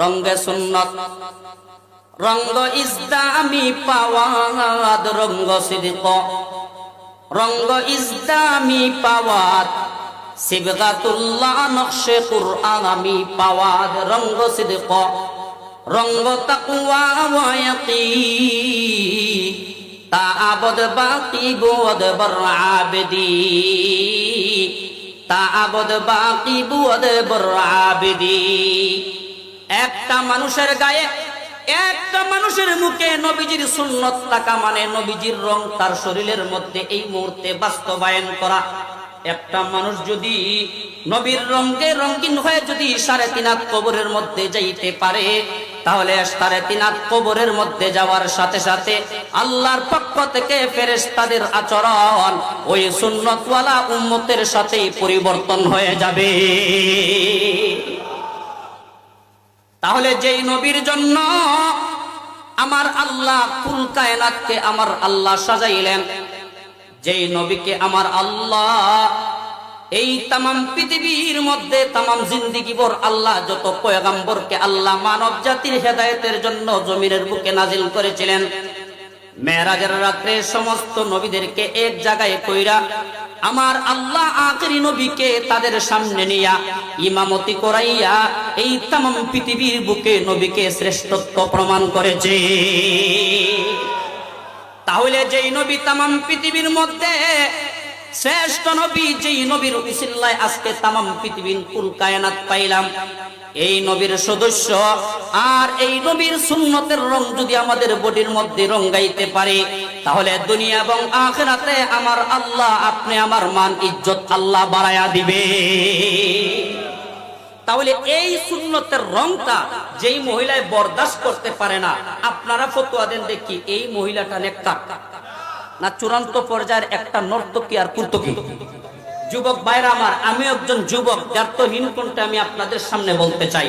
রঙ্গে সুন্নত। রঙ্গ ইসলামি পাওয়াদ রঙ্গ সিদ্ক। রঙ্গ ইসলামি পাওয়াদ সিবগাতুল্লাহ নকশে কুরআন আমি পাওয়াদ রঙ্গ সিদ্ক। রঙ্গ তাকওয়া ওয়া ইয়াকিন, তা আবদ বাকি বোধ বর আবেদি তা আবদ বাকি বোধ বর আবেদি একটা মানুষের গায়ে, একটা মানুষের মুখে নবীজির সুন্নত থাকা মানে নবীজির রং তার শরীরের মধ্যে এই মুহূর্তে বাস্তবায়ন করা। একটা মানুষ যদি নবীর রঙে রঙিন হয়ে যদি সাড়ে তিন হাত কবরের মধ্যে যাইতে পারে, তাহলে সাড়ে তিন হাত কবরের মধ্যে যাওয়ার সাথে সাথে আল্লাহর পক্ষ থেকে ফেরেশতাদের আচরণ ওই সুন্নতওয়ালা উম্মতের সাথেই পরিবর্তন হয়ে যাবে। তাহলে যেই নবীর জন্য আমার আল্লাহ কুল কায়নাতকে আমার আল্লাহ সাজাইলেন, যেই নবীকে আমার আল্লাহ এই তামাম পৃথিবীর মধ্যে তামাম জিন্দিগিবর আল্লাহ যত পয়গাম্বরকে আল্লাহ মানব জাতির হেদায়েতের জন্য জমিনের বুকে নাজিল করেছিলেন, মেয়েরাজের রাত্রে সমস্ত নবীদেরকে এক জায়গায় কইরা আমার আল্লাহ আখরি নবীকে তাদের সামনে নিয়া ইমামতি করাইয়া এই তাম পৃথিবীর বুকে নবীকে শ্রেষ্ঠত্ব প্রমাণ করেছে। তাহলে যেই নবী তাম পৃথিবীর মধ্যে শ্রেষ্ঠ নবী যেই নবীর উসিল্লায় আজকে তামাম পৃথিবীর কুল কায়নাত পাইলাম, এই নবীর সদস্য আর এই নবীর সুন্নতের রং যদি আমাদের বডির মধ্যে রঙ্গাইতে পারে, তাহলে দুনিয়া এবং আখেরাতে আমার আল্লাহ, আপনি আমার মান, ইজ্জত আল্লাহ বাড়ায়া দিবে। তাহলে এই সুন্নতের রংটা যেই মহিলায় বরদাস্ত করতে পারে না, আপনারা ফতোয়া দেন দেখি এই মহিলাটা নেকটা না চূড়ান্ত পর্যায়ের একটা নর্তকী আর কুর্তকী? যুবক ভাইরা আমার, আমি একজন যুবক, যার তো হিনকোণটা আমি আপনাদের সামনে বলতে চাই।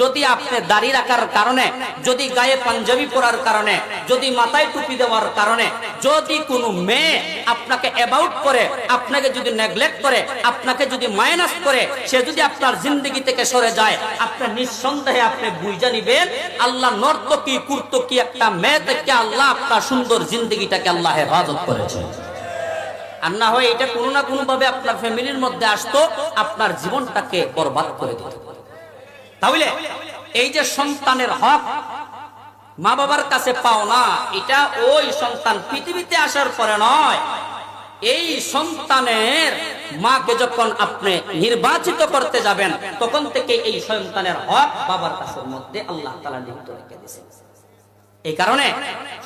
যদি আপনি দাড়ি রাখার কারণে, যদি গায়ে পাঞ্জাবি পরার কারণে, যদি মাথায় টুপি দেওয়ার কারণে, যদি কোনো মেয়ে আপনাকে অ্যাবাউট করে, আপনাকে যদি নেগলেক্ট করে, আপনাকে যদি মাইনাস করে, সে যদি আপনার জিন্দগি থেকে সরে যায় আপনার নিঃসন্দেহে আপনি বুঝে নিবেন, আল্লাহ নর্তকী, কুর্তকী একটা মেয়ে থেকে আল্লাহ আপনার সুন্দর জিন্দগিটাকে আল্লাহ হেফাজত করেছে। আর না হয় এটা কোনো না কোনো ভাবে আপনার ফ্যামিলির মধ্যে আসতো, আপনার জীবনটাকে বরবাদ করে দিত। তাহলে এই যে সন্তানের হক মা বাবার কাছে পাও না এটা ওই সন্তান পৃথিবীতে আসার পরে নয়। এই সন্তানের মাকে যখন আপনি নির্বাচিত করতে যাবেন, তখন থেকে এই সন্তানের হক বাবার কাছের মধ্যে আল্লাহ তালা লিখিত এই কারণে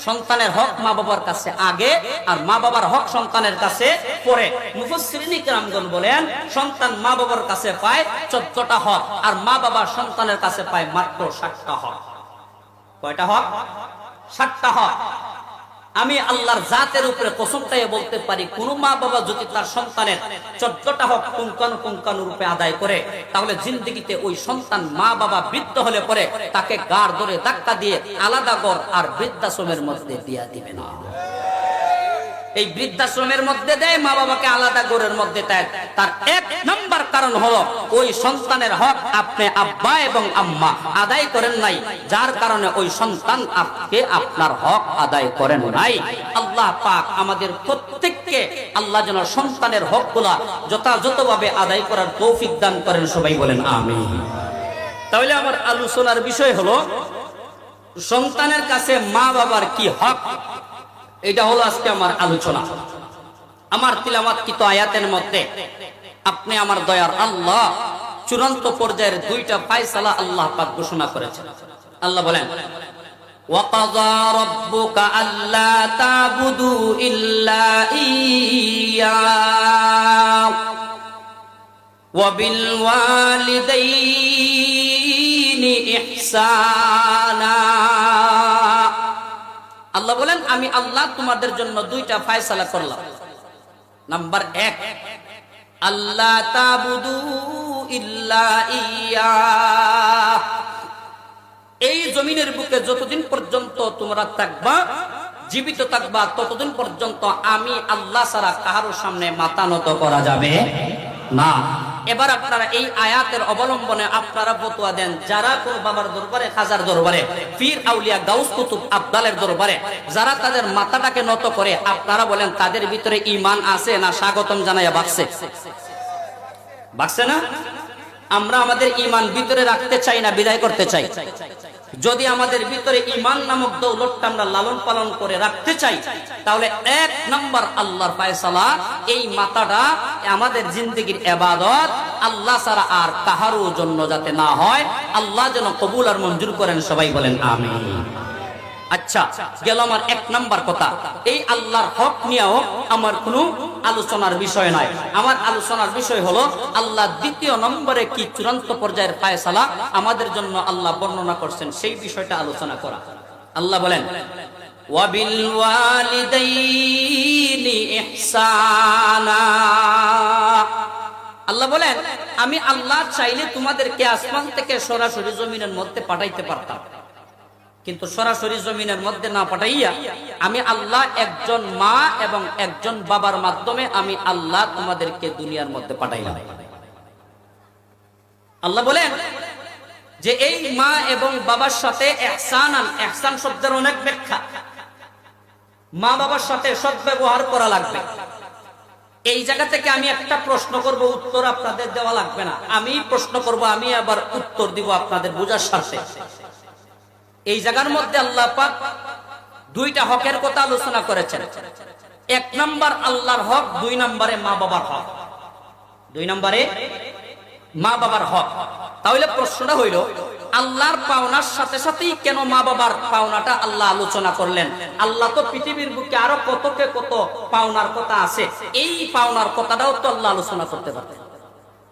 সন্তানের হক মা বাবার কাছে আগে আর মা বাবার হক সন্তানের কাছে পরে। মুফসিরিনী কেরামগণ বলেন, সন্তান মা বাবার কাছে পায় চোদ্দটা হক আর মা বাবার সন্তানের কাছে পায় মাত্র ষাটটা হক। কয়টা হক? ষাটটা হক। আমি আল্লাহর জাতের উপরে কসমটাই বলতে পারি, কোন মা বাবা যদি তার সন্তানের চোদ্দটা হক পুঙ্কানু পুঙ্কানু রূপে আদায় করে, তাহলে জিন্দগিতে ওই সন্তান মা বাবা বৃদ্ধ হলে পরে তাকে গাড় ধরে ধাক্কা দিয়ে আলাদা গড় আর বৃদ্ধাশ্রমের মধ্যে দিয়া দিবে না। এই বৃদ্ধাশ্রমের মধ্যে দেয়, মা বাবাকে আলাদা গড়ের মধ্যে দেয়। তার এক নম্বর কারণ হলো, ওই সন্তানের হক আপনি আব্বা এবং আম্মা আদায় করেন নাই। যার কারণে ওই সন্তান আপনি আপনার হক আদায় করেন নাই। আল্লাহ পাক আমাদের প্রত্যেককে আল্লাহ যেন সন্তানের হকগুলা যথাযথভাবে আদায় করার তৌফিক দান করেন, সবাই বলেন আমি তাহলে আমার আলোচনার বিষয় হলো, সন্তানের কাছে মা বাবার কি হক? এটা হলো আজকে আমার আলোচনা আমার তিলামাতকৃত আয়াতের মধ্যে আপনি আমার দয়ার আল্লাহ চূড়ান্ত পর্যায়ের দুইটা ফায়সালা আল্লাহ পাক ঘোষণা করেছেন আল্লাহ বলেন وقضى ربك ألا تعبدوا إلا إياه وبالوالدين إحسانا আল্লাহ বলেন, আমি আল্লাহ তোমাদের জন্য দুইটা ফায়সালা করলাম। নাম্বার এক আল্লাহ তাবুদু ইয়া। এই জমিনের বুকে যতদিন পর্যন্ত তোমরা থাকবা, জীবিত থাকবা, ততদিন পর্যন্ত আমি আল্লাহ ছাড়া কাহারোর সামনে মাথা নত করা যাবে না। এবার আপনারা এই আয়াতের অবলম্বনে আপনারা ফতোয়া দেন, যারা কোন বাবার দরবারে, খাজার দরবারে, পীর আউলিয়া গাউস কুতুব আবদালের দরবারে, যারা তাদের মাথাটাকে নত করে, আপনারা বলেন তাদের ভিতরে ইমান আছে না স্বাগতম জানাইয়া বাঁচছে বাঁচছে না? আমরা আমাদের ইমান ভিতরে রাখতে চাই না, বিদায় করতে চাই। যদি আমাদের ভিতরে ইমান নামক দৌলতটা আমরা লালন পালন করে রাখতে চাই, তাহলে এক নম্বর আল্লাহর পায়সালা এই মাথাটা আমাদের জিন্দগির এবাদত। আল্লাহ ছাড়া আর কাহারও জন্য যাতে না হয়। আল্লাহ যেন কবুল আর মঞ্জুর করেন, সবাই বলেন, আমিন। আচ্ছা গেল আমার এক নাম্বার কথা। এই আল্লাহর হক নিয়েও আমার কোনো আলোচনার বিষয় নয় আমার আলোচনার বিষয় হলো, আল্লাহ দ্বিতীয় নম্বরে কি চূড়ান্ত পর্যায়ের ফায়সালা আমাদের জন্য আল্লাহ বর্ণনা করছেন, সেই বিষয়টা আলোচনা করা। আল্লাহ বলেন আল্লাহ বলেন, আমি আল্লাহ চাইলে তোমাদেরকে আসমান থেকে সরাসরি জমিনের মধ্যে পাঠাইতে পারতাম। কিন্তু সরাসরি জমিনের মধ্যে না পাঠাইয়া আমি আল্লাহ একজন মা এবং একজন বাবার মাধ্যমে আমি আল্লাহ তোমাদেরকে দুনিয়ার মধ্যে পাঠাইলাম। আল্লাহ বলেন যে এই মা এবং বাবার সাথে এহসান শব্দের অনেক ব্যাখ্যা। মা বাবার সাথে সৎ ব্যবহার করা লাগবে। এই জায়গা থেকে আমি একটা প্রশ্ন করব, উত্তর আপনাদের দেওয়া লাগবে না। আমি প্রশ্ন করব, আমি আবার উত্তর দিব আপনাদের বোঝার সাথে। এই জায়গার মধ্যে আল্লাহ পাক দুইটা হকের কথা আলোচনা করেছেন। এক নম্বর আল্লাহর হক, দুই নম্বরে মা বাবার হক। দুই নম্বরে মা বাবার হক। তাহলে প্রশ্নটা হইল, আল্লাহর পাওনার সাথে সাথেই কেন মা বাবার পাওনাটা আল্লাহ আলোচনা করলেন? আল্লাহ তো পৃথিবীর বুকে আরও কতকে কত পাওনার কথা আছে, এই পাওনার কথাটাও তো আল্লাহ আলোচনা করতে পারতেন।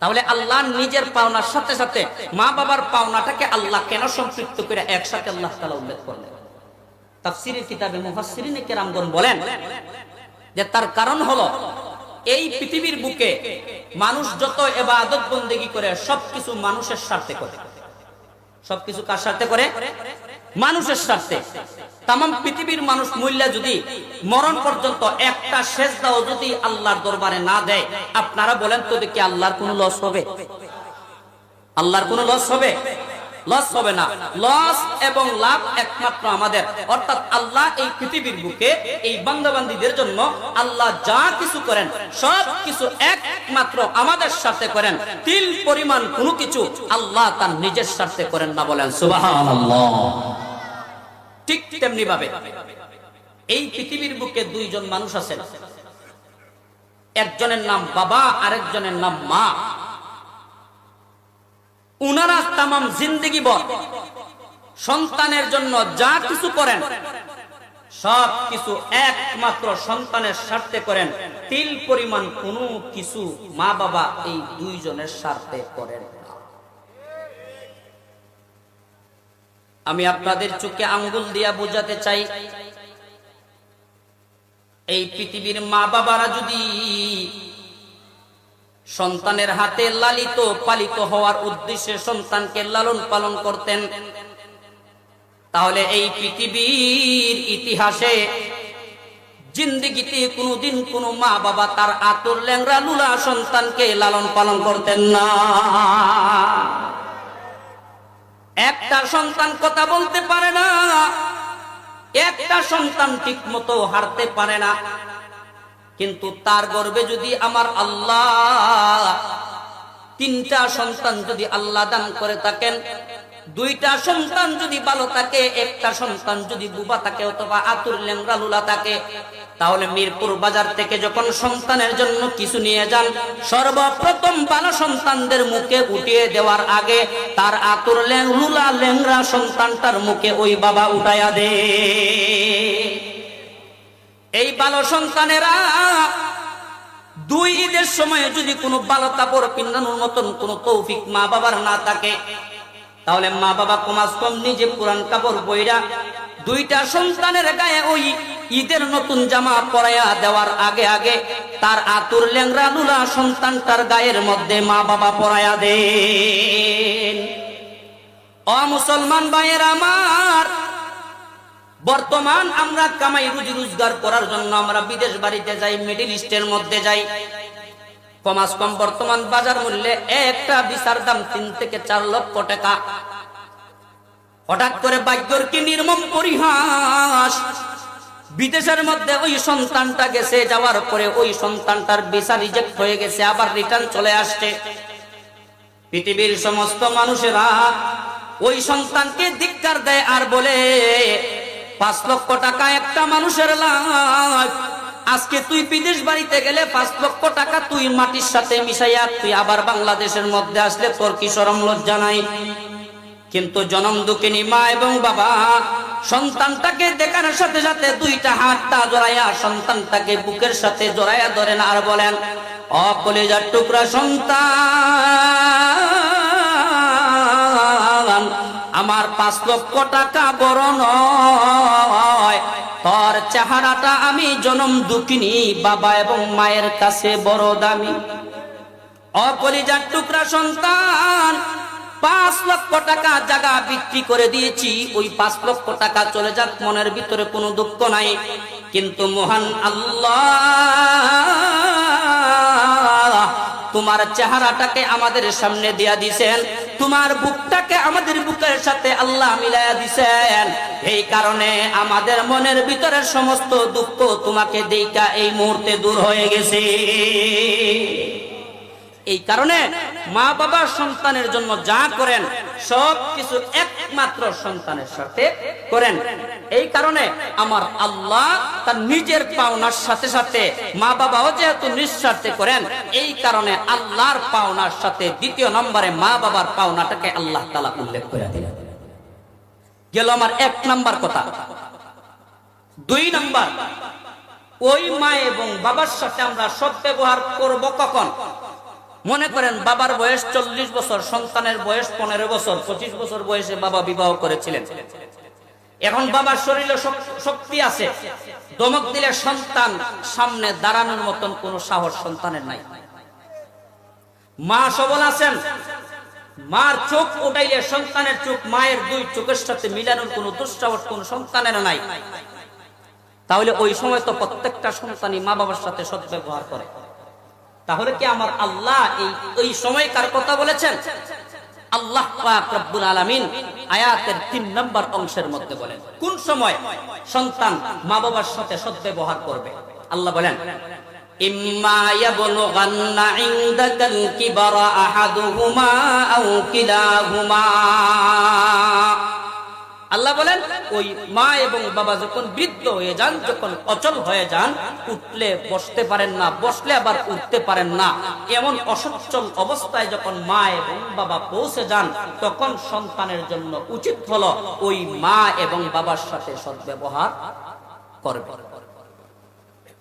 তাহলে আল্লাহ নিজের পাওনার সাথে সাথে মা বাবার পাওনাটাকে আল্লাহ কেন সম্পৃক্ত করে একসাথে আল্লাহ তালা উল্লেখ করলেন? তাফসিরের কিতাবে বলেন যে তার কারণ হলো এই পৃথিবীর বুকে মানুষ যত এবাদত বন্দেগী করে, সবকিছু মানুষের স্বার্থে করে। সবকিছু কার স্বার্থে করে? মানুষের স্বার্থে। তাম পৃথিবীর মানুষ মূল্য যদি মরণ পর্যন্ত একটা শেষ দাও যদি আল্লাহর দরবারে না দেয়, আপনারা বলেন তো দেখি আল্লাহর কোনো লস হবে? আল্লাহর কোনো লস হবে? লস হবে না। লস এবং লাভ একমাত্র আমাদের। অর্থাৎ আল্লাহ এই পৃথিবীর বুকে, এই বান্দাবান্দিদের জন্য আল্লাহ যা কিছু করেন, সব কিছু একমাত্র আমাদের সাথে করেন। তিল, পরিমাণ কোনো কিছু আল্লাহ তার নিজের স্বার্থে করেন না বলেন। সুবহানাল্লাহ। ঠিক তেমনি ভাবে। এই পৃথিবীর বুকে দুইজন মানুষ আছেন। একজনের নাম বাবা, আরেকজনের নাম মা। উনারা তাম জিন্দগি বর। সন্তানের জন্য যা কিছু করেন, সব কিছু একমাত্র সন্তানের স্বার্থে করেন। তিল পরিমাণ কোনো কিছু মা বাবা এই দুইজনের স্বার্থে করেন। আমি আপনাদের চোখে আঙ্গুল দিয়া বোঝাতে চাই। এই পৃথিবীর মা বাবারা যদি সন্তানের হাতে লালিত, পালিত হওয়ার উদ্দেশ্যে সন্তানকে লালন পালন করতেন, তাহলে এই পৃথিবীর ইতিহাসে জিন্দিগিতে কোনোদিন কোন মা বাবা তার আতর ল্যাংরা লুলা সন্তানকে লালন পালন করতেন না। একটা সন্তান কথা বলতে পারে না। একটা সন্তান ঠিক মতো হারতে পারে না। কিন্তু তার গর্বে যদি আমার আল্লাহ তিনটা সন্তান যদি আল্লাহ দান করে থাকেন দুইটা সন্তান যদি ভালো থাকে, একটা সন্তান যদি বুবা থাকে অথবা আতুর লেংরা লুলা থাকে, তাহলে মিরপুর বাজার থেকে যখন সন্তানের জন্য কিছু নিয়ে যান, সর্বপ্রথম ভালো সন্তানদের মুখে উঠিয়ে দেওয়ার আগে তার আতুর লুলা লেংরা সন্তানটার মুখে ওই বাবা উঠাইয়া দে। এই ভালো সন্তানেরা দুই ঈদের সময়ে যদি কোনো ভালো কাপড় পিন্দানোর মতন কোনো তৌফিক মা বাবার না থাকে তাহলে মা বাবা কমাস কম নিজে পুরান কাপড় বইরা দুইটা সন্তানের গায়ে ওই ঈদের নতুন জামা পরাইয়া দেওয়ার আগে আগে তার আতুর ল্যাংরা লুলা সন্তান তার গায়ের মধ্যে মা বাবা পরাইয়া দেন। অ মুসলমান ভাইয়ের আমার, বর্তমান আমরা কামাই রুজি রোজগার করার জন্য আমরা বিদেশ বাড়িতে যাই, মিডিল ইস্টের মধ্যে যাই। কমাস কম বর্তমান বাজার মূল্যে একটা বিচার দাম তিন থেকে চার লক্ষ টাকা। হঠাৎ করে ভাগ্যর কি নির্মম পরিহাস? বিদেশের মধ্যে ওই সন্তানটা গেছে, যাওয়ার পরে ওই সন্তানটার ভিসা রিজেক্ট হয়ে গেছে, আবার রিটার্ন চলে আসছে। পৃথিবীর সমস্ত মানুষেরা ওই সন্তানকে ধিক্কার দেয় আর বলে, পাঁচ লক্ষ টাকা একটা মানুষের লাভ। আজকে তুই বিদেশ বাড়িতে গেলে পাঁচ লক্ষ টাকা তুই মাটির সাথে মিশাইয়া তুই আবার বাংলাদেশের মধ্যে আসলে তোর কি সরম লজ্জা নাই? কিন্তু জনম দুঃখিনী মা এবং বাবা, সন্তানটাকে দেখার সাথে সাথে দুইটা হাতটা জড়াইয়া সন্তানটাকে বুকের সাথে জড়াইয়া ধরেন আর বলেন অকলেজার টুকরা সন্তান! আমার পাঁচ লক্ষ টাকা বড় নয়। তোর চেহারাটা আমি জনম দুঃখিনী, বাবা এবং মায়ের কাছে বড় দামি। অকলিজার টুকরা সন্তান, পাঁচ লক্ষ টাকা জায়গা বিক্রি করে দিয়েছি। ওই পাঁচ লক্ষ টাকা চলে যাক, মনের ভিতরে কোনো দুঃখ নাই। কিন্তু মহান আল্লাহ তোমার চেহারাটাকে আমাদের সামনে দিয়া দিছেন, তোমার বুকটাকে আমাদের বুকের সাথে আল্লাহ মিলাইয়া দিছেন। এই কারণে আমাদের মনের ভিতরের সমস্ত দুঃখ তোমাকে দেইকা এই মুহূর্তে দূর হয়ে গেছে। এই কারণে মা বাবা সন্তানের জন্য যা করেন সব কিছু একমাত্র সন্তানের সাথে করেন। এই কারণে আমার আল্লাহ তার নিজের পাওনার সাথে সাথে মা বাবাও যেহেতু নিঃস্বার্থে করেন, এই কারণে আল্লাহর পাওনার সাথে দ্বিতীয় নম্বরে মা বাবার পাওনাটাকে আল্লাহ তালা উল্লেখ করে দিলেন। গেল আমার এক নাম্বার কথা। দুই নম্বর, ওই মা এবং বাবার সাথে আমরা সৎ ব্যবহার করব কখন? মনে করেন বাবার বয়স চল্লিশ বছর, সন্তানের বয়স পনেরো বছর, পঁচিশ বছর বয়সে বাবা বিবাহ করেছিলেন। এখন বাবার শরীরে শক্তি আছে। দমক দিলে সন্তান সামনে দাঁড়ানোর মতন কোন সাহস সন্তানের নাই। মা সবল আছেন। মার চোখ উঠাইলে সন্তানের চোখ মায়ের দুই চোখের সাথে মিলানোর কোন দুঃসাহস কোন সন্তানের নাই। তাহলে ওই সময় তো প্রত্যেকটা সন্তানই মা বাবার সাথে সদ্ব্যবহার করে। তাহলে কি আমার আল্লাহ এই, ওই সময়কার কথা বলেছেন? আল্লাহ রব্বুল আলামিন আয়াতের তিন নম্বর অংশের মধ্যে বলেন, কোন সময় সন্তান মা বাবার সাথে সদ্ব্যবহার করবে? আল্লাহ বলেন আহাদুহুমা আও কিলাহুমা। আল্লাহ বলেন, ওই মা এবং বাবা যখন বৃদ্ধ হয়ে যান, যখন অচল হয়ে যান, উঠলে বসতে পারেন না, বসলে আবার উঠতে পারেন না। এমন অসচ্ছল অবস্থায় যখন মা এবং বাবা পৌঁছে যান, তখন সন্তানের জন্য উচিত হলো ওই মা এবং বাবার সাথে সদ্ব্যবহার করবে।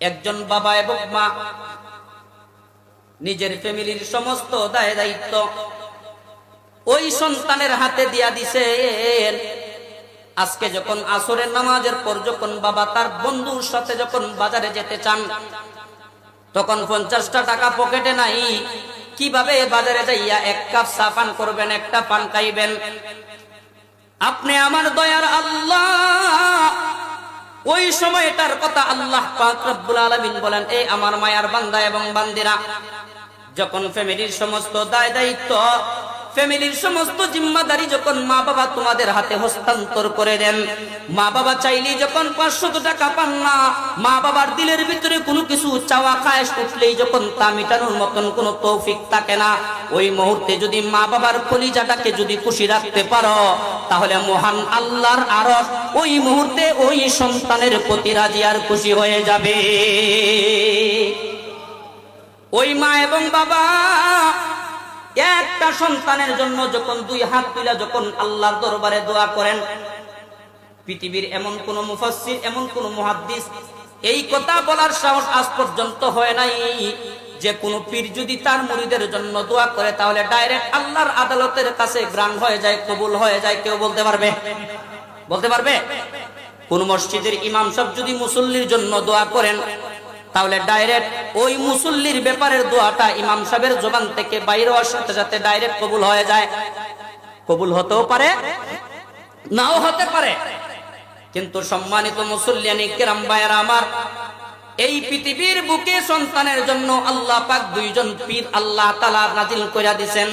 একজন বাবা এবং মা, নিজের ফ্যামিলির সমস্ত দায় দায়িত্ব ওই সন্তানের হাতে দিয়া দিছেন। আজকে যখন আসরের নামাজের পর যখন বাবা তার বন্ধুর সাথে যখন বাজারে যেতে চান, তখন পঞ্চাশটা টাকা পকেটে নাই। কীভাবে বাজারে যাইয়া এক কাপ চা পান করবেন, একটা পান খাইবেন? আপনি আমার দয়ার আল্লাহ। ওই সময়টার কথা আল্লাহ পাক রব্বুল আলামিন বলেন এই আমার মায়ার বান্দা এবং বান্দিরা, যখন ফ্যামিলির সমস্ত দায় দায়িত্ব ফ্যামিলির সমস্ত জিম্মাদারি যখন মা বাবা তোমাদের হাতে হস্তান্তর করে দেন মা বাবা চাইলেই যখন পাঁচশত টাকা পান না মা বাবার দিলের ভিতরে কোনো কিছু চাওয়া খায়স উঠলেই যখন তা মেটানোর মতন কোনো তৌফিক থাকে না, ওই মুহূর্তে যদি মা বাবার কলিজাটাকে যদি খুশি রাখতে পারো, তাহলে মহান আল্লাহর আরশ ওই মুহূর্তে ওই সন্তানের প্রতি রাজি আর খুশি হয়ে যাবে। ওই মা এবং বাবা একটা সন্তানের জন্য যখন দুই হাত তুলে যখন আল্লাহর দরবারে দোয়া করেন, পৃথিবীর এমন কোন মুফাসসির, এমন কোন মুহাদ্দিস এই কথা বলার সাহস আজ পর্যন্ত হয় নাই যে কোন পীর যদি তার মুরিদের জন্য দোয়া করে তাহলে ডাইরেক্ট আল্লাহর আদালতের কাছে গ্রাম হয়ে যায়, কবুল হয়ে যায়, কেউ বলতে পারবে? বলতে পারবে? কোন মসজিদের ইমাম সাহেব যদি মুসল্লির জন্য দোয়া করেন তাহলে ডাইরেক্ট ওই মুসল্লির ব্যাপারের দোয়াটা ইমাম সাহেবের জবান থেকে বাইরে হওয়ার সাথে সাথে ডাইরেক্ট কবুল হয়ে যায়। কবুল হতেও পারে, নাও হতে পারে। কিন্তু সম্মানিত মুসল্লিয়ানি কেরাম ভাইয়েরা আমার, এই পৃথিবীর বুকে সন্তানের জন্য আল্লাহ পাক দুইজন পীর আল্লাহ তালা নাজিল কইরা দিছেন।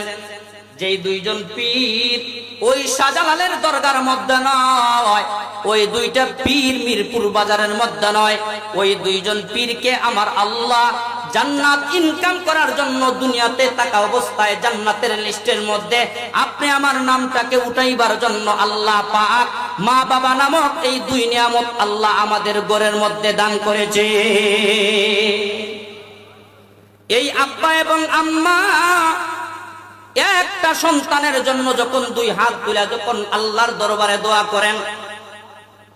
যেই দুইজন পীর, ওই শাহজালালের দরগার মধ্যে নয়, ওই দুইটা পীর মিরপুর বাজারের মধ্যে নয়, ওই দুইজন পীরকে আমার আল্লাহ জান্নাত ইনকাম করার জন্য দুনিয়াতে থাকা অবস্থায় জান্নাতের লিস্টের মধ্যে আপনি আমার নামটাকে উঠাইবার জন্য আল্লাহ পাক মা বাবা নামক এই দুই নিয়ামত আল্লাহ আমাদের ঘরের মধ্যে দান করেছে। এই আব্বা এবং আম্মা একটা সন্তানের জন্য যখন দুই হাত তুলে যখন আল্লাহর দরবারে দোয়া করেন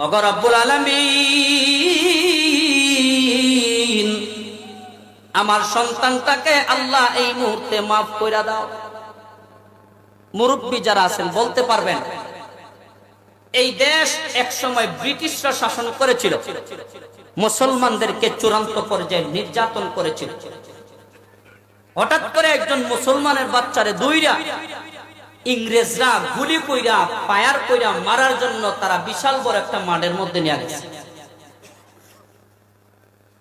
অগর আব্বুল আলমিন, আমার সন্তানটাকে আল্লাহ এই মুহূর্তে মাফ করে দাও। মুরব্বী যারা আছেন, বলতে পারবেন, এই দেশ এক সময় ব্রিটিশরা শাসন করেছিল, মুসলমানদেরকে চূড়ান্ত পর্যায়ে নির্যাতন করেছিল। হঠাৎ করে একজন মুসলমানের বাচ্চারে দুইরা ইংরেজরা গুলি কইরা পায়ার কইরা মারার জন্য তারা বিশাল বড় একটা মাঠের মধ্যে নিয়ে গেছে।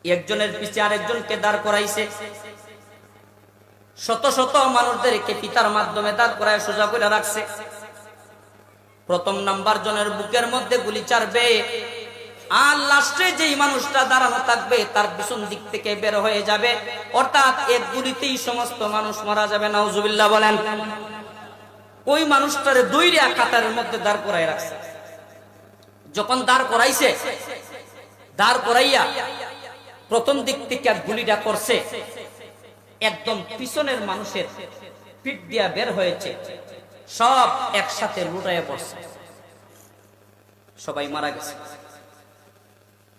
একজনের পিছে আরেকজনকে দাঁড় করাইছে। শত শত মানুষদেরকে পিতার মাধ্যমে দাঁড় করায় সোজা করে রাখছে। প্রথম নাম্বার জনের বুকের মধ্যে গুলি চারবে। আর লাস্টে যেই মানুষটা দাঁড়ানো থাকবে, তার পিছন দিক থেকে বের হয়ে যাবে। অর্থাৎ এক গুলিতেই সমস্ত মানুষ মারা যাবে, নাউজুবিল্লাহ বলেন। ওই মানুষটারে দুই রেয়া কাতারের মধ্যে দাঁড় করাই রাখছে। যখন দাঁড় করাইছে, দাঁড় করাইয়া প্রথম দিক থেকে গুলিটা করছে, একদম পিছনের মানুষের পিঠ দিয়া বের হয়েছে, সব একসাথে লুটাইয়া পড়ছে। সবাই মারা গেছে।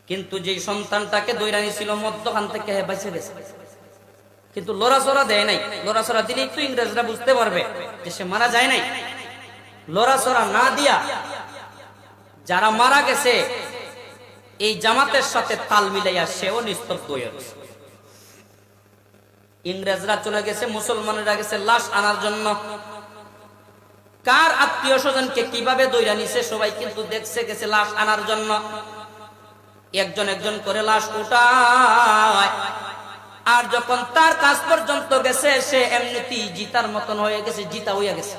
কিন্তু যে সন্তানটাকে দৈরানি ছিল মধ্যখান থেকে বেঁচে গেছে। কিন্তু লড়াচড়া দেয় নাই। লড়াচড়া দিলে একটু ইংরেজরা বুঝতে পারবে যে সে মারা যায় নাই। লড়াচড়া না দিয়া যারা মারা গেছে, এই জামাতের সাথে তাল মিলাইয়া সেও নিস্তব্ধ হয়ে গেছে। ইংরেজরা চলে গেছে, মুসলমানেরা গেছে লাশ আনার জন্য। কার আত্মীয় স্বজনকে কীভাবে দৈরা নিছে সবাই কিন্তু দেখছে গেছে লাশ আনার জন্য। একজন একজন করে লাশ উঠায়। আর যখন তার কাজ পর্যন্ত গেছে, সে এমনিতেই জিতার মতন হয়ে গেছে, জিতা হইয়া গেছে।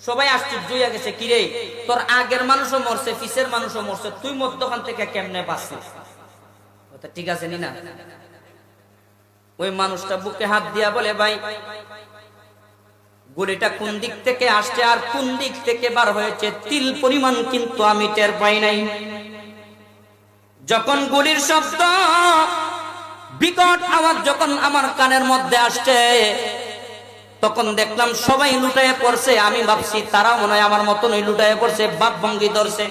সবাই আশ্চর্য হইয়া গেছে, কিরে, তোর আগের মানুষও মরছে পিসের মানুষও মরছে, তুই মধ্যখান থেকে কেমনে পাচ্ছিস ঠিক আছে নি না ওই মানুষটা বুকে হাত দিয়া বলে, ভাই, গুলিটা কোন দিক থেকে আসছে আর কোন দিক থেকে বার হয়েছে, তিল পরিমাণ কিন্তু আমি টের পাই নাই। যখন গুলির শব্দ, বিকট আওয়াজ যখন আমার কানের মধ্যে আসছে, তখন দেখলাম সবাই লুটায় পড়ছে। আমি ভাবছি তারা মনে হয় আমার মতনই লুটায় পড়ছে, বাপ ভঙ্গি ধরছে।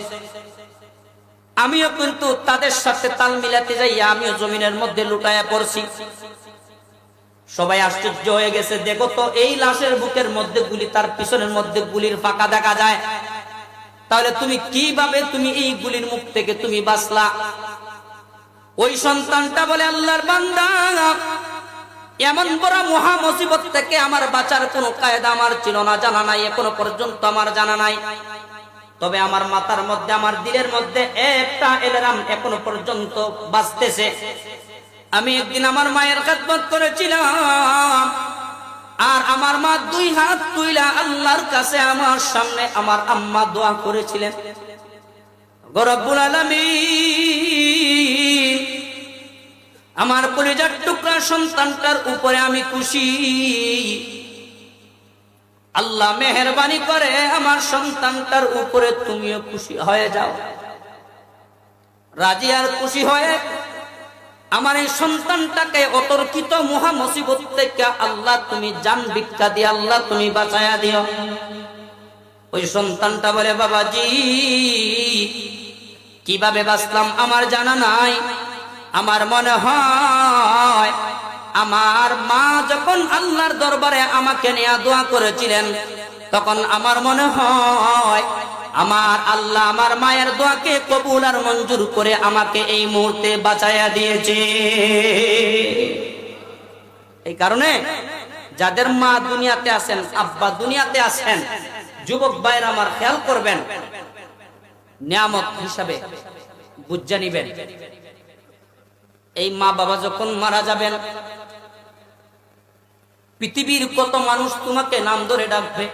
আমিও কিন্তু তাদের সাথে তাল মিলাতে যাই, আমিও জমিনের মধ্যে লুটায় পড়ছি। সবাই আশ্চর্য হয়ে গেছে, দেখো তো, এই লাশের বুকের মধ্যে গুলি, তার পিছনের মধ্যে গুলির ফাঁকা দেখা যায়। তাহলে তুমি কীভাবে তুমি এই গুলির মুখ থেকে তুমি বাঁচলা? ওই সন্তানটা বলে, আল্লাহর বান্দা, এমন বড় মহা মুসিবত থেকে আমার বাঁচার কোনো কায়দা আমার ছিল না, জানা নাই, এখনও পর্যন্ত আমার জানা নাই। তবে আমার মাথার মধ্যে, আমার দিলের মধ্যে একটা এলারাম এখনও পর্যন্ত বাঁচতেছে আমি একদিন আমার মায়ের খেদমত করেছিলাম, আর আমার মা দুই হাত তুইলা আল্লাহর কাছে আমার সামনে আমার আম্মা দোয়া করেছিলেন। গরব্বুল আলামিন আমার পরিজার টুকরা সন্তানটার উপরে আমি খুশি। আল্লাহ মেহরবানি করে আমার সন্তানটার উপরে তুমিও খুশি হয়ে যাও। রাজি আর খুশি হয়ে আমার এই সন্তানটাকে অতর্কিত মহা মুসিবত থেকে আল্লাহ তুমি জান ভিক্ষা দিয়ে আল্লাহ তুমি বাঁচায়া দিও। ওই সন্তানটা বলে, বাবাজি, কীভাবে বাঁচলাম আমার জানা নাই? আমার মনে হয়, আমার মা যখন আল্লাহর দরবারে আমাকে নিয়ে দোয়া করেছিলেন, তখন আমার মনে হয়, আমার আল্লাহ আমার মায়ের দোয়াকে কবুল আর মঞ্জুর করে আমাকে এই মুহূর্তে বাঁচাইয়া দিয়েছে। এই কারণে যাদের মা দুনিয়াতে আছেন, আব্বা দুনিয়াতে আছেন, যুবক ভাইয়ের আমার খেয়াল করবেন, নিয়ামত হিসাবে বুঝা নিবেন। এই মা বাবা যখন মারা যাবেন, পৃথিবীর কত মানুষ তোমাকে নাম ধরে ডাকবে?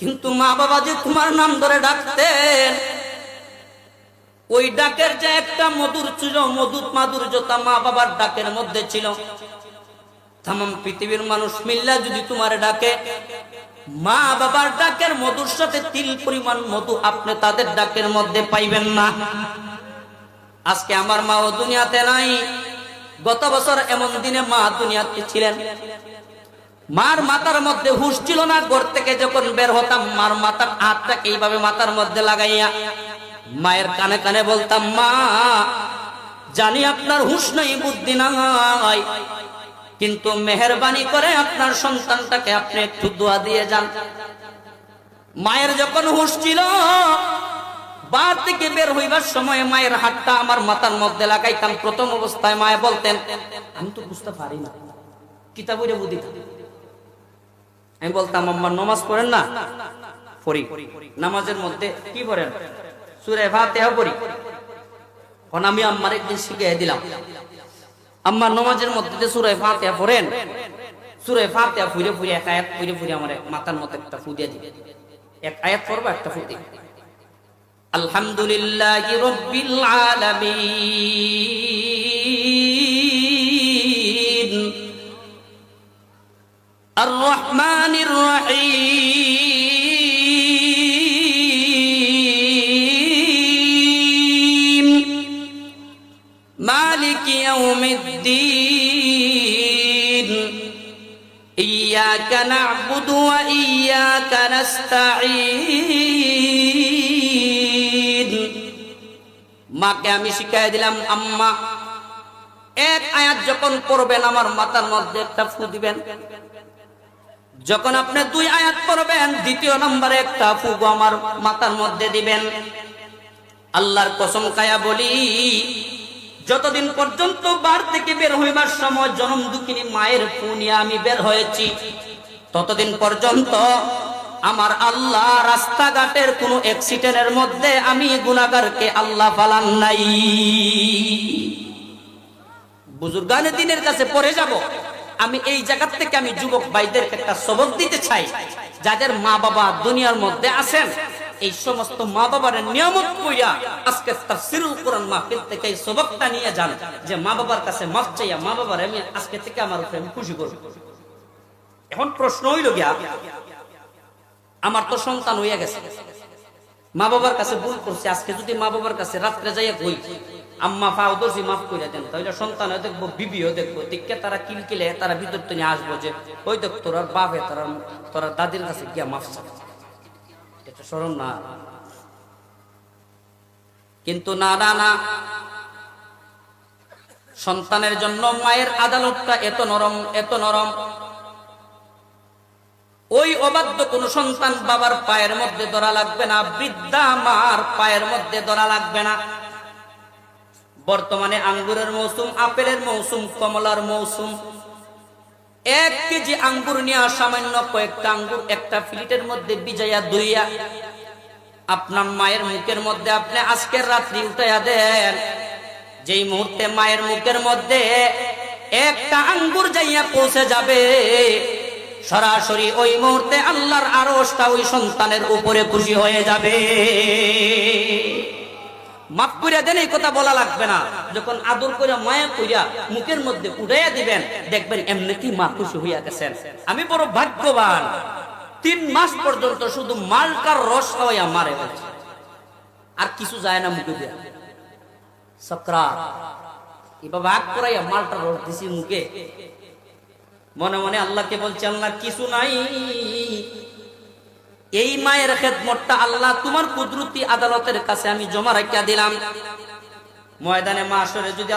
কিন্তু মা বাবা যে তোমার নাম ধরে ডাকতেন, ওই ডাকের যে একটা মধুর ছিল, মধুর মাধুর্যতা মা বাবার ডাকের মধ্যে ছিল। তাম পৃথিবীর মানুষ মিল্লা যদি তোমার ডাকে, মা বাবার ডাকের মধুর সাথে তিল পরিমাণ মধু আপনি তাদের ডাকের মধ্যে পাইবেন না। আজকে আমার মা ও দুনিয়াতে নাই। গত বছর এমন দিনে মা দুনিয়াতে ছিলেন। মার মাথার মধ্যে হুশ ছিল না, ঘর থেকে যখন বের হতাম, মার মাথার হাতটাকে এইভাবে মাথার মধ্যে লাগাইয়া মায়ের কানে কানে বলতাম, মা, জানি আপনার হুশ নাই, বুদ্ধি নাই, কিন্তু মেহরবানি করে আপনার সন্তানটাকে আপনি একটু দোয়া দিয়ে যান। মায়ের যখন হুশ ছিল বার থেকে বের হইবার সময় মায়ের হাতটা আমার মাথার মধ্যে লাগাইতাম। প্রথম অবস্থায় বলতেন, আমি তো বুঝতে পারি না। বুদ্ধি আমি বলতাম নমাজ পড়েন না? পড়ি নামাজের মধ্যে কি পড়েন? সুরে ফাতেহা পড়ি। এখন আমি আম্মার একদিন শিখিয়ে দিলাম। আম্মা, নমাজের মধ্যে যে সুরে ফাতেহা পড়েন, সুরে ফাতেহা ফুরে ফুরে এক আয়াত ফুরে ফুরে আমার মাথার মধ্যে একটা ফু দিয়ে দিবে এক আয়াত পড়ব, একটা ফু দিবে আলহামদুলিল্লাহ রব্বিল আলামিন। আর রহমানির রহিম। মালিক ইয়াউমিদ্দিন। ইয়্যাকা মাকে আমি শিখাই দিলাম, আম্মা, এক আয়াত যখন পড়বেন, আমার মাথার মধ্যে একটা ফু দিবেন। যখন আপনি দুই আয়াত পড়বেন, দ্বিতীয় নম্বরে একটা ফুগো আমার মাথার মধ্যে দিবেন। আল্লাহর কসম কায়া বলি, যতদিন পর্যন্ত বার থেকে বের হইবার সময় জনম দুঃখিনী মায়ের পুনিয়া আমি বের হয়েছি, ততদিন পর্যন্ত আমার আল্লাহ রাস্তাঘাটের কোন অ্যাক্সিডেন্টের মধ্যে আমি গুনাগারকে আল্লাহ ফালান নাই। বুজুর্গানের দিনের কাছে পড়ে যাব। আমি এই জায়গা থেকে আমি যুবক ভাইদের একটা সবক দিতে চাই। যাদের মা বাবা দুনিয়ার মধ্যে আছেন, এই সমস্ত মা বাবার নিয়ামত কইরা আজকে তাফসিরুল কোরআন মাহফিল থেকে এই সবকটা নিয়ে যান। যে মা বাবার কাছে মাফ চাইয়া মা বাবার আমি আজকে থেকে আমার উপরে খুশি করব। এখন প্রশ্ন হইল গিয়া আমার তো সন্তান হইয়া গেছে। মা বাবার কাছে ভুল করছে, আজকে যদি মা বাবার কাছে রাত্রে যাইয়া কই, আম্মা ফাও দোষী, মাফ করে দেন, তাহলে সন্তান দেখব, বিবিও দেখব। দিককে তারা কিলকিলে, তারা ভিতর তো নিয়ে আসব যে, ওই দেখ তোরার বাপে তোরা তোরা দাদির কাছে গিয়া মাফ চাবে না। কিন্তু না না না। সন্তানের জন্য মায়ের আদালতটা এত নরম এত নরম। ওই অবাধ্য কোন সন্তান বাবার পায়ের মধ্যে ধরা লাগবে না, বৃদ্ধা মার পায়ের মধ্যে ধরা লাগবে না। বর্তমানে আঙ্গুরের মৌসুম, আপেলের মৌসুম, কমলার মৌসুম। এক কেজি আঙ্গুর নিয়ে সামান্য কয়েকটা আঙ্গুর একটা ফিলিটের মধ্যে বিজাইয়া দুইয়া আপনার মায়ের মুখের মধ্যে আপনি আজকের রাত্রি উঠাইয়া দেন। যেই মুহূর্তে মায়ের মুখের মধ্যে একটা আঙ্গুর যাইয়া পৌঁছে যাবে সরাসরি ওই মুহূর্তে আল্লাহর আরশটা ওই সন্তানের উপরে খুশি হয়ে যাবে। মাফ করিয়া দেন, এই কথা বলা লাগবে না। যখন আদর করে, মায়া কইরা মুখের মধ্যে উড়াইয়া দিবেন, দেখবেন এমনিতেই মা খুশি হইয়া গেছেন। আমি বড় ভাগ্যবান, তিন মাস পর্যন্ত শুধু মালটার রস খাওয়াইয়া মারে আর কিছু যায় না মুখে দিয়া। সকরা এবার ভাগ করাইয়া মালটার রস দিছি মুখে। মনে মনে আল্লাহকে বলছে, আল্লাহ, কিছু নাই। এই মায়ের খেদমতটা আল্লাহ তোমার কুদরতি আদালতের কাছে আমি জমা রাখিয়া দিলাম। ময়দানে মাসরে যদি